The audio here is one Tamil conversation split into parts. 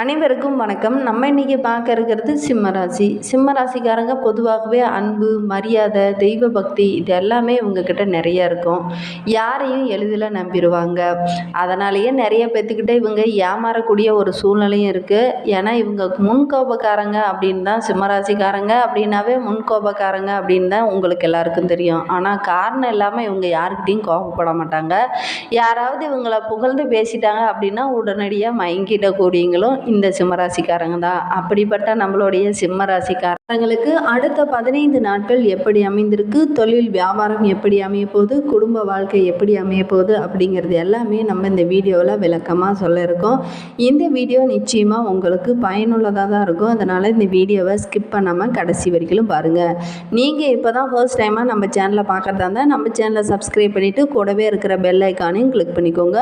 அனைவருக்கும் வணக்கம். நம்ம இன்றைக்கி பார்க்க இருக்கிறது சிம்மராசி. சிம்மராசிக்காரங்க பொதுவாகவே அன்பு மரியாதை தெய்வ பக்தி இது எல்லாமே இவங்கக்கிட்ட நிறைய இருக்கும். யாரையும் எளிதில் நம்பிடுவாங்க அதனாலேயே நிறைய பேர்த்துக்கிட்ட இவங்க ஏமாறக்கூடிய ஒரு சூழ்நிலையும் இருக்குது ஏன்னா இவங்க முன்கோபக்காரங்க அப்படின்னு தான் சிம்மராசிக்காரங்க. அப்படின்னாவே முன்கோபக்காரங்க அப்படின்னு தான் உங்களுக்கு எல்லாருக்கும் தெரியும். ஆனால் காரணம் இல்லாமல் இவங்க யாருக்கிட்டையும் கோபப்பட மாட்டாங்க. யாராவது இவங்களை புகழ்ந்து பேசிட்டாங்க அப்படின்னா உடனடியாக மயங்கிடக்கூடியங்களும் இந்த சிம்மராசிக்காரங்க தான். அப்படிப்பட்ட நம்மளுடைய சிம்மராசிக்காரங்களுக்கு அடுத்த பதினைந்து நாட்கள் எப்படி அமைந்திருக்கு? தொழில் வியாபாரம் எப்படி அமைய போகுது? குடும்ப வாழ்க்கை எப்படி அமைய போகுது? அப்படிங்கிறது எல்லாமே நம்ம இந்த வீடியோவில் விளக்கமாக சொல்ல இருக்கோம். இந்த வீடியோ நிச்சயமாக உங்களுக்கு பயனுள்ளதாக தான் இருக்கும். அதனால் இந்த வீடியோவை ஸ்கிப் பண்ணாமல் கடைசி வரைக்கும் பாருங்கள் நீங்கள் இப்போ தான் ஃபர்ஸ்ட் டைமாக நம்ம சேனலை பார்க்குறதா இருந்தால் நம்ம சேனலை சப்ஸ்கிரைப் பண்ணிவிட்டு கூடவே இருக்கிற பெல் ஐக்கானையும் கிளிக் பண்ணிக்கோங்க.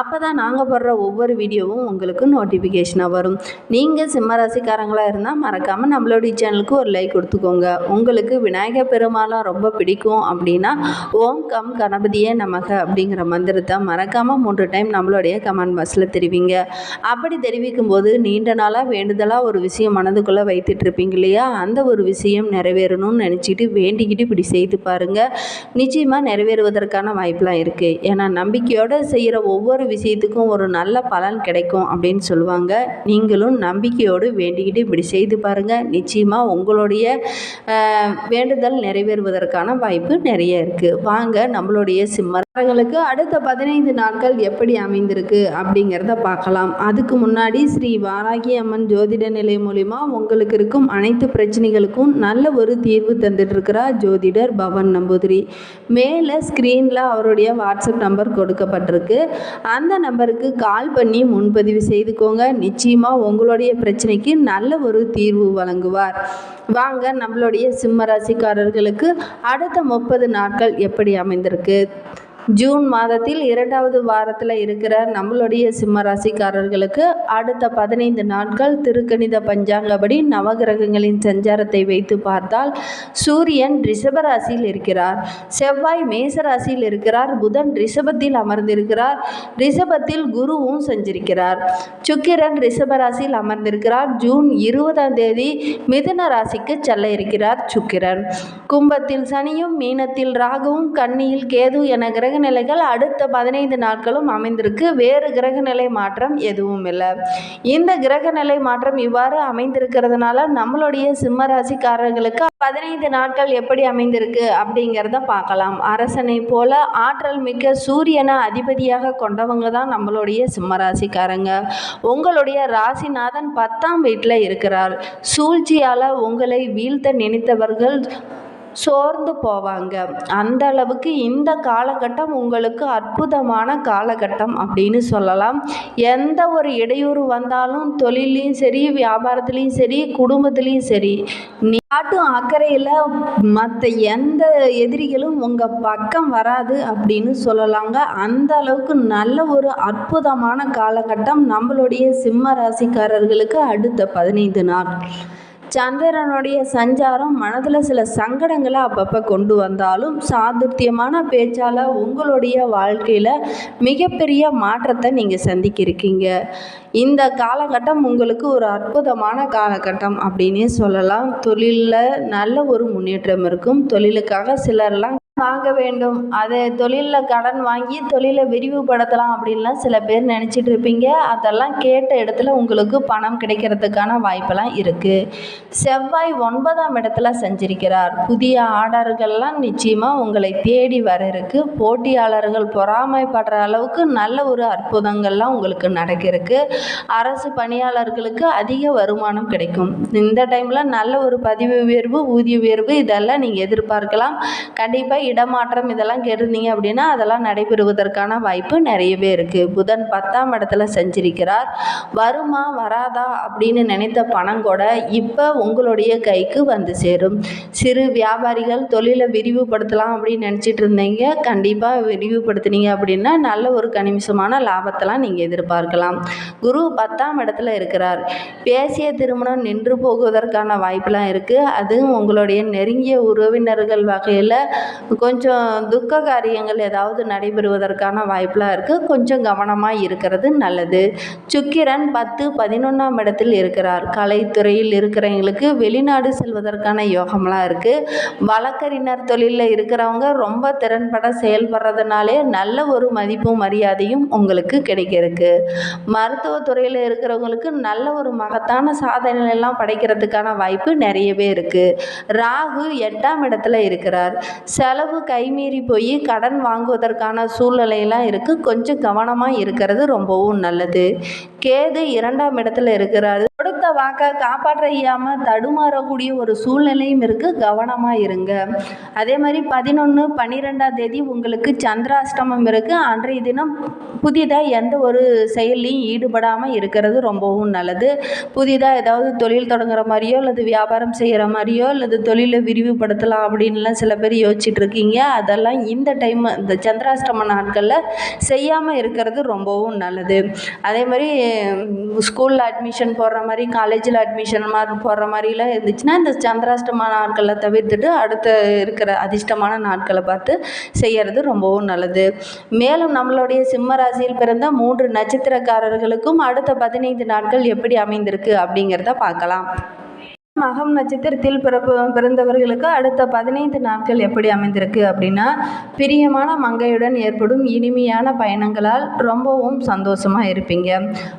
அப்போ தான் நாங்கள் போடுற ஒவ்வொரு வீடியோவும் உங்களுக்கு நோட்டிஃபிகேஷனாக வரும். நீங்கள் சிம்மராசிக்காரங்களாக இருந்தால் மறக்காமல் நம்மளுடைய சேனலுக்கு ஒரு லைக் கொடுத்துக்கோங்க. உங்களுக்கு விநாயகர் பெருமாளும் ரொம்ப பிடிக்கும் அப்படின்னா ஓம் கம் கணபதியே நமக அப்படிங்கிற மந்திரத்தை மறக்காமல் மூன்று டைம் நம்மளுடைய கமெண்ட் பாக்ஸில் தெரிவிங்க. அப்படி தெரிவிக்கும் போது நீண்ட நாளாக வேண்டுதலாக ஒரு விஷயம் மனதுக்குள்ளே வைத்துட்டு இருப்பீங்க இல்லையா? அந்த ஒரு விஷயம் நிறைவேறணும்னு நினச்சிட்டு வேண்டிக்கிட்டு இப்படி செய்து பாருங்கள் நிச்சயமாக நிறைவேறுவதற்கான வாய்ப்பெலாம் இருக்குது ஏன்னா நம்பிக்கையோடு செய்கிற ஒவ்வொரு விஷயத்துக்கும் ஒரு நல்ல பலன் கிடைக்கும் அப்படின்னு சொல்லுவாங்க. நீங்களும் நம்பிக்கையோடு வேண்டிக்கிட்டு இப்படி செய்து பாருங்கள் நிச்சயமாக உங்களுடைய வேண்டுதல் நிறைவேறுவதற்கான வாய்ப்பு நிறைய இருக்குது வாங்க நம்மளுடைய சிம்மரங்களுக்கு அடுத்த பதினைந்து நாட்கள் எப்படி அமைந்திருக்கு அப்படிங்கிறத பார்க்கலாம். அதுக்கு முன்னாடி ஸ்ரீ வாராகி அம்மன் ஜோதிட நிலை மூலிமா உங்களுக்கு இருக்கும் அனைத்து பிரச்சனைகளுக்கும் நல்ல ஒரு தீர்வு தந்துட்டுருக்கிறார் ஜோதிடர் பவன் நம்பூதிரி. மேலே ஸ்க்ரீனில் அவருடைய வாட்ஸ்அப் நம்பர் கொடுக்கப்பட்டிருக்கு. அந்த நம்பருக்கு கால் பண்ணி முன்பதிவு செய்துக்கோங்க. நிச்சயமாக உங்களுடைய பிரச்சனைக்கு நல்ல ஒரு தீர்வு வழங்குவார். வாங்க நம்மளுடைய சிம்ம ராசிக்காரர்களுக்கு அடுத்த முப்பது நாட்கள் எப்படி அமைந்திருக்கு? ஜூன் மாதத்தில் இரண்டாவது வாரத்தில் இருக்கிற நம்மளுடைய சிம்ம ராசிக்காரர்களுக்கு அடுத்த பதினைந்து நாட்கள் திருக்கணித பஞ்சாங்கப்படி நவகிரகங்களின் சஞ்சாரத்தை வைத்து பார்த்தால் சூரியன் ரிஷப ராசியில் இருக்கிறார். செவ்வாய் மேச ராசியில் இருக்கிறார். புதன் ரிஷபத்தில் அமர்ந்திருக்கிறார். ரிஷபத்தில் குருவும் சஞ்சரிக்கிறார். சுக்கிரன் ரிஷப ராசியில் அமர்ந்திருக்கிறார். ஜூன் இருபதாம் தேதி மிதுன ராசிக்கு செல்ல இருக்கிறார் சுக்கிரன். கும்பத்தில் சனியும் மீனத்தில் ராகுவும் கன்னியில் கேது என கிரக நிலைகள் அடுத்த பதினைந்து நாட்களும் அமைந்திருக்கு. வேறு கிரக நிலை மாற்றம் எதுவும் இல்லை. இந்த கிரக நிலை மாற்றம் இவ்வாறு அமைந்திருக்கிறதுனால நம்மளுடைய சிம்ம ராசிக்காரர்களுக்கு பதினைந்து நாட்கள் எப்படி அமைந்திருக்கு அப்படிங்கிறத பார்க்கலாம். அரசனை போல ஆற்றல் மிக்க சூரியனை அதிபதியாக கொண்டவங்க தான் நம்மளுடைய சிம்ம ராசிக்காரங்க உங்களுடைய ராசிநாதன் பத்தாம் வீட்டில் இருக்கிறார். சூழ்ச்சியால் உங்களை வீழ்த்த நினைத்தவர்கள் சோர்ந்து போவாங்க. அந்த அளவுக்கு இந்த காலகட்டம் உங்களுக்கு அற்புதமான காலகட்டம் அப்படின்னு சொல்லலாம். எந்த ஒரு இடையூறு வந்தாலும் தொழிலையும் சரி வியாபாரத்துலேயும் சரி குடும்பத்துலேயும் சரி நாட்டும் அக்கறையில் மற்ற எந்த எதிரிகளும் உங்கள் பக்கம் வராது அப்படின்னு சொல்லலாங்க. அந்த அளவுக்கு நல்ல ஒரு அற்புதமான காலகட்டம் நம்மளுடைய சிம்ம ராசிக்காரர்களுக்கு அடுத்த பதினைந்து நாள். சந்திரனுடைய சஞ்சாரம் மனதில் சில சங்கடங்களை அப்பப்போ கொண்டு வந்தாலும் சாதுர்த்தியமான பேச்சால் உங்களுடைய வாழ்க்கையில் மிகப்பெரிய மாற்றத்தை நீங்கள் சந்திக்கிருக்கீங்க. இந்த காலகட்டம் உங்களுக்கு ஒரு அற்புதமான காலகட்டம் அப்படின்னே சொல்லலாம். தொழிலில் நல்ல ஒரு முன்னேற்றம் இருக்கும். தொழிலுக்காக சிலர்லாம் வாங்க வேண்டும். அது தொழிலில் கடன் வாங்கி தொழிலை விரிவுபடுத்தலாம் அப்படின்லாம் சில பேர் நினச்சிட்டு இருப்பீங்க. அதெல்லாம் கேட்ட இடத்துல உங்களுக்கு பணம் கிடைக்கிறதுக்கான வாய்ப்பெல்லாம் இருக்குது செவ்வாய் ஒன்பதாம் இடத்துல செஞ்சிருக்கிறார். புதிய ஆர்டர்கள்லாம் நிச்சயமாக உங்களை தேடி வர இருக்கு. போட்டியாளர்கள் பொறாமைப்படுற அளவுக்கு நல்ல ஒரு அற்புதங்கள்லாம் உங்களுக்கு நடக்கிறதுக்கு அரசு பணியாளர்களுக்கு அதிக வருமானம் கிடைக்கும். இந்த டைமில் நல்ல ஒரு பதிவு உயர்வு ஊதிய உயர்வு இதெல்லாம் நீங்கள் எதிர்பார்க்கலாம். கண்டிப்பாக இடமாற்றம் இதெல்லாம் கேட்டிருந்தீங்க அப்படின்னா அதெல்லாம் நடைபெறுவதற்கான வாய்ப்பு நிறையவே இருக்குது புதன் பத்தாம் இடத்துல செஞ்சிருக்கிறார். வருமா வராதா அப்படின்னு நினைத்த பணம் கூட இப்போ உங்களுடைய கைக்கு வந்து சேரும். சிறு வியாபாரிகள் தொழிலை விரிவுபடுத்தலாம் அப்படின்னு நினச்சிட்டு இருந்தீங்க. கண்டிப்பாக விரிவுபடுத்துனீங்க அப்படின்னா நல்ல ஒரு கனிமிஷமான லாபத்தெல்லாம் நீங்கள் எதிர்பார்க்கலாம். குரு பத்தாம் இடத்துல இருக்கிறார். பேசிய திருமணம் நின்று போகுவதற்கான வாய்ப்பெலாம் இருக்குது அதுவும் உங்களுடைய நெருங்கிய உறவினர்கள் வகையில் கொஞ்சம் துக்க காரியங்கள் ஏதாவது நடைபெறுவதற்கான வாய்ப்பெலாம் இருக்குது கொஞ்சம் கவனமாக இருக்கிறது நல்லது. சுக்கிரன் பத்து பதினொன்றாம் இடத்தில் இருக்கிறார். கலைத்துறையில் இருக்கிறவங்களுக்கு வெளிநாடு செல்வதற்கான யோகம்லாம் இருக்குது வழக்கறிஞர் தொழிலில் இருக்கிறவங்க ரொம்ப திறன்பட செயல்படுறதுனாலே நல்ல ஒரு மதிப்பும் மரியாதையும் உங்களுக்கு கிடைக்கிறதுக்கு. மருத்துவத்துறையில் இருக்கிறவங்களுக்கு நல்ல ஒரு மகத்தான சாதனை எல்லாம் படைக்கிறதுக்கான வாய்ப்பு நிறையவே இருக்குது ராகு எட்டாம் இடத்துல இருக்கிறார். செலவு கைமீறி போய் கடன் வாங்குவதற்கான சூழ்நிலையெல்லாம் இருக்குது கொஞ்சம் கவனமாக இருக்கிறது ரொம்பவும் நல்லது. கேது இரண்டாம் இடத்துல இருக்கிறாரு. கொடுத்த வாக்கை காப்பாற்ற இயலாமல் தடுமாறக்கூடிய ஒரு சூழ்நிலையும் இருக்குது கவனமாக இருங்க. அதே மாதிரி பதினொன்று பன்னிரெண்டாம் தேதி உங்களுக்கு சந்திராஷ்டமம் இருக்குது அன்றைய தினம் புதிதாக எந்த ஒரு செயல்லையும் ஈடுபடாமல் இருக்கிறது ரொம்பவும் நல்லது. புதிதாக ஏதாவது தொழில் தொடங்குற மாதிரியோ அல்லது வியாபாரம் செய்கிற மாதிரியோ அல்லது தொழிலை விரிவுபடுத்தலாம் அப்படின்லாம் சில பேர் யோசிச்சுட்டு இருக்கீங்க. அதெல்லாம் இந்த டைம் இந்த சந்திராஷ்டம நாட்களில் செய்யாமல் இருக்கிறது ரொம்பவும் நல்லது. அதே மாதிரி ஸ்கூலில் அட்மிஷன் போடுற மாதிரி காலேஜில் அட்மிஷன் மாதிரி போடுற மாதிரிலாம் இருந்துச்சுன்னா இந்த சந்திராஷ்டம நாட்களை தவிர்த்துட்டு அடுத்த இருக்கிற அதிர்ஷ்டமான நாட்களை பார்த்து செய்கிறது ரொம்பவும் நல்லது. மேலும் நம்மளுடைய சிம்ம ராசியில் பிறந்த மூன்று நட்சத்திரக்காரர்களுக்கும் அடுத்த பதினைந்து நாட்கள் எப்படி அமைந்திருக்கு அப்படிங்கிறத பார்க்கலாம். மகம் நட்சத்திரத்தில் பிறப்பு பிறந்தவர்களுக்கு அடுத்த பதினைந்து நாட்கள் எப்படி அமைந்திருக்கு அப்படின்னா பிரியமான மங்கையுடன் ஏற்படும் இனிமையான பயணங்களால் ரொம்பவும் சந்தோஷமாக இருப்பீங்க.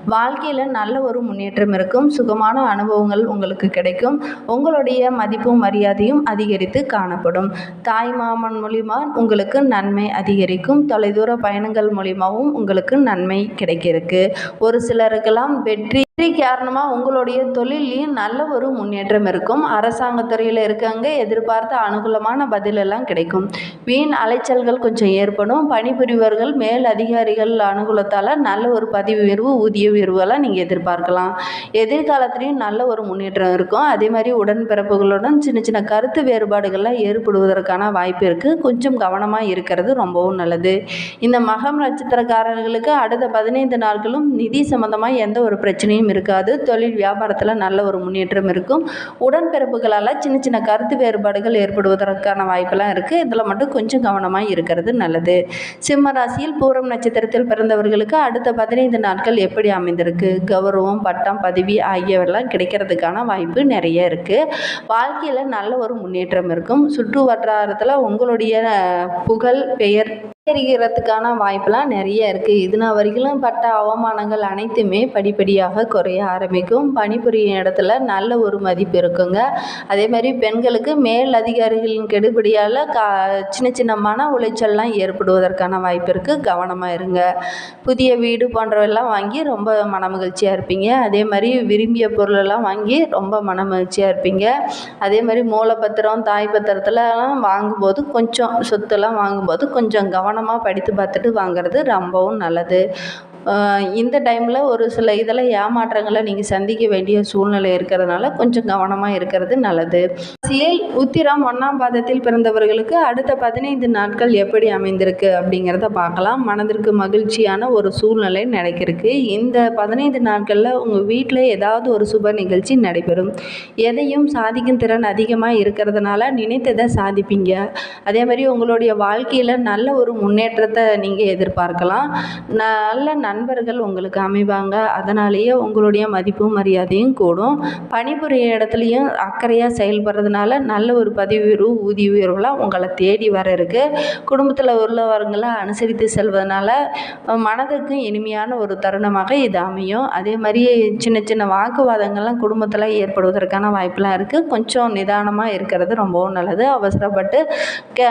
வாழ்க்கையில் நல்ல ஒரு முன்னேற்றம் இருக்கும். சுகமான அனுபவங்கள் உங்களுக்கு கிடைக்கும். உங்களுடைய மதிப்பும் மரியாதையும் அதிகரித்து காணப்படும். தாய் மாமன் மூலிமா உங்களுக்கு நன்மை அதிகரிக்கும். தொலைதூர பயணங்கள் மூலிமாவும் உங்களுக்கு நன்மை கிடைக்கிறதுக்கு. ஒரு சிலருக்கெல்லாம் வெற்றி வெற்றி காரணமாக உங்களுடைய தொழிலையும் நல்ல ஒரு முன்னேற்றம் இருக்கும். அரசாங்க துறையில் இருக்கவங்க எதிர்பார்த்த அனுகூலமான பதிலெல்லாம் கிடைக்கும். வீண் அலைச்சல்கள் கொஞ்சம் ஏற்படும். பணிபுரிவர்கள் மேல் அதிகாரிகள் அனுகூலத்தால் நல்ல ஒரு பதவி உயர்வு ஊதிய உயர்வுலாம் நீங்கள் எதிர்பார்க்கலாம். எதிர்காலத்துலேயும் நல்ல ஒரு முன்னேற்றம் இருக்கும். அதே மாதிரி உடன்பிறப்புகளுடன் சின்ன சின்ன கருத்து வேறுபாடுகள்லாம் ஏற்படுவதற்கான வாய்ப்பு இருக்குது கொஞ்சம் கவனமாக இருக்கிறது ரொம்பவும் நல்லது. இந்த மகம் நட்சத்திரக்காரர்களுக்கு அடுத்த பதினைந்து நாட்களும் நிதி சம்மந்தமாக எந்த ஒரு பிரச்சனையும் இருக்காது. தொழில் வியாபாரத்தில் நல்ல ஒரு முன்னேற்றம் இருக்கும். உடன்பிறப்புகளால் சின்ன சின்ன கருத்து வேறுபாடுகள் ஏற்படுவதற்கான வாய்ப்பெல்லாம் இருக்குது இதில் மட்டும் கொஞ்சம் கவனமாக இருக்கிறது நல்லது. சிம்ம ராசியில் பூரம் நட்சத்திரத்தில் பிறந்தவர்களுக்கு அடுத்த பதினைந்து நாட்கள் எப்படி அமைந்திருக்கு? கௌரவம் பட்டம் பதவி ஆகியவெல்லாம் கிடைக்கிறதுக்கான வாய்ப்பு நிறைய இருக்குது வாழ்க்கையில் நல்ல ஒரு முன்னேற்றம் இருக்கும். சுற்று வட்டாரத்தில் உங்களுடைய புகழ் பெயர் அதிகரிக்கிறதுக்கான வாய்ப்பெலாம் நிறைய இருக்குது இதுனா வரைக்கும் பட்ட அவமானங்கள் அனைத்துமே படிப்படியாக குறைய ஆரம்பிக்கும். பணிபுரியும் இடத்துல நல்ல ஒரு மதிப்பு இருக்குங்க. அதே மாதிரி பெண்களுக்கு மேல் அதிகாரிகளின் கெடுபடியால் கா சின்ன சின்ன மன உளைச்சல்லாம் ஏற்படுவதற்கான வாய்ப்பு இருக்குது கவனமாக இருங்க. புதிய வீடு போன்றவெல்லாம் வாங்கி ரொம்ப மன மகிழ்ச்சியாக இருப்பீங்க. அதே மாதிரி விரும்பிய பொருளெல்லாம் வாங்கி ரொம்ப மன மகிழ்ச்சியாக இருப்பீங்க. அதே மாதிரி மூலப்பத்திரம் தாய் பத்திரத்துலலாம் வாங்கும்போது கொஞ்சம் சொத்துலாம் வாங்கும்போது கொஞ்சம் கவனம் கவனமாக படித்து பார்த்துட்டு வாங்குறது ரொம்பவும் நல்லது. இந்த டைமில் ஒரு சில இதில் ஏமாற்றங்களை நீங்கள் சந்திக்க வேண்டிய சூழ்நிலை இருக்கிறதுனால கொஞ்சம் கவனமாக இருக்கிறது நல்லது. ராசியில் உத்திரம் ஒன்றாம் பாதத்தில் பிறந்தவர்களுக்கு அடுத்த பதினைந்து நாட்கள் எப்படி அமைந்திருக்கு அப்படிங்கிறத பார்க்கலாம். மனதிற்கு மகிழ்ச்சியான ஒரு சூழ்நிலை நடக்கிறதுக்கு இந்த பதினைந்து நாட்களில் உங்கள் வீட்டில் ஏதாவது ஒரு சுப நிகழ்ச்சி நடைபெறும். எதையும் சாதிக்கும் திறன் அதிகமாக இருக்கிறதுனால நினைத்ததை சாதிப்பீங்க. அதே மாதிரி உங்களுடைய வாழ்க்கையில் நல்ல ஒரு முன்னேற்றத்தை நீங்கள் எதிர்பார்க்கலாம். நல்ல நண்பர்கள் உங்களுக்கு அமைவாங்க. அதனாலேயே உங்களுடைய மதிப்பும் மரியாதையும் கூடும். பணிபுரிய இடத்துலையும் அக்கறையாக செயல்படுறதுனால நல்ல ஒரு பதவி உயர்வு ஊதிய உயர்வுலாம் உங்களை தேடி வர இருக்கு. குடும்பத்தில் உள்ளவர்களை அனுசரித்து செல்வதனால மனதுக்கு இனிமையான ஒரு தருணமாக இது அமையும். அதே மாதிரி சின்ன சின்ன வாக்குவாதங்கள்லாம் குடும்பத்தில் ஏற்படுவதற்கான வாய்ப்பெலாம் இருக்குது கொஞ்சம் நிதானமாக இருக்கிறது ரொம்பவும் நல்லது. அவசரப்பட்டு க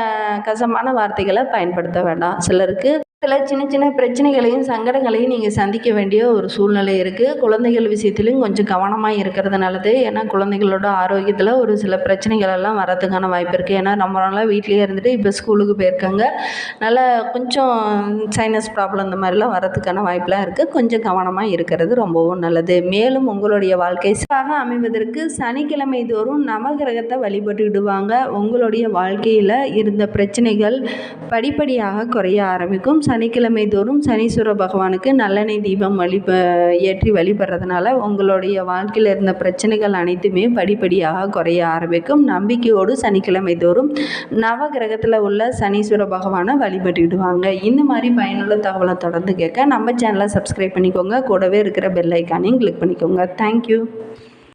கசமான வார்த்தைகளை பயன்படுத்த வேண்டாம். சிலருக்கு சில சின்ன சின்ன பிரச்சனைகளையும் சங்கடங்களையும் நீங்கள் சந்திக்க வேண்டிய ஒரு சூழ்நிலை இருக்குது குழந்தைகள் விஷயத்துலையும் கொஞ்சம் கவனமாக இருக்கிறது நல்லது. ஏன்னா குழந்தைகளோட ஆரோக்கியத்தில் ஒரு சில பிரச்சனைகள் எல்லாம் வரதுக்கான வாய்ப்பு இருக்குது ஏன்னா ரொம்ப நாளாக வீட்டிலேயே இருந்துட்டு இப்போ ஸ்கூலுக்கு போயிருக்காங்க. நல்லா கொஞ்சம் சைனஸ் ப்ராப்ளம் இந்த மாதிரிலாம் வரதுக்கான வாய்ப்பெலாம் இருக்குது கொஞ்சம் கவனமாக இருக்கிறது ரொம்பவும் நல்லது. மேலும் உங்களுடைய வாழ்க்கை சிறப்பாக அமைவதற்கு சனிக்கிழமை தோறும் நவகிரகத்தை வழிபட்டுடுவாங்க உங்களுடைய வாழ்க்கையில் இருந்த பிரச்சனைகள் படிப்படியாக குறைய ஆரம்பிக்கும். சனிக்கிழமை தோறும் சனீஸ்வர பகவானுக்கு நல்லெண்ணெய் தீபம் வழிப ஏற்றி வழிபடுறதுனால உங்களுடைய வாழ்க்கையில் இருந்த பிரச்சனைகள் அனைத்துமே படிப்படியாக குறைய ஆரம்பிக்கும். நம்பிக்கையோடு சனிக்கிழமை தோறும் நவ கிரகத்தில் உள்ள சனீஸ்வர பகவானை வழிபட்டுடுவாங்க இந்த மாதிரி பயனுள்ள தகவலை தொடர்ந்து கேட்க நம்ம சேனலை சப்ஸ்கிரைப் பண்ணிக்கோங்க. கூடவே இருக்கிற பெல் ஐக்கானையும் கிளிக் பண்ணிக்கோங்க. தேங்க்யூ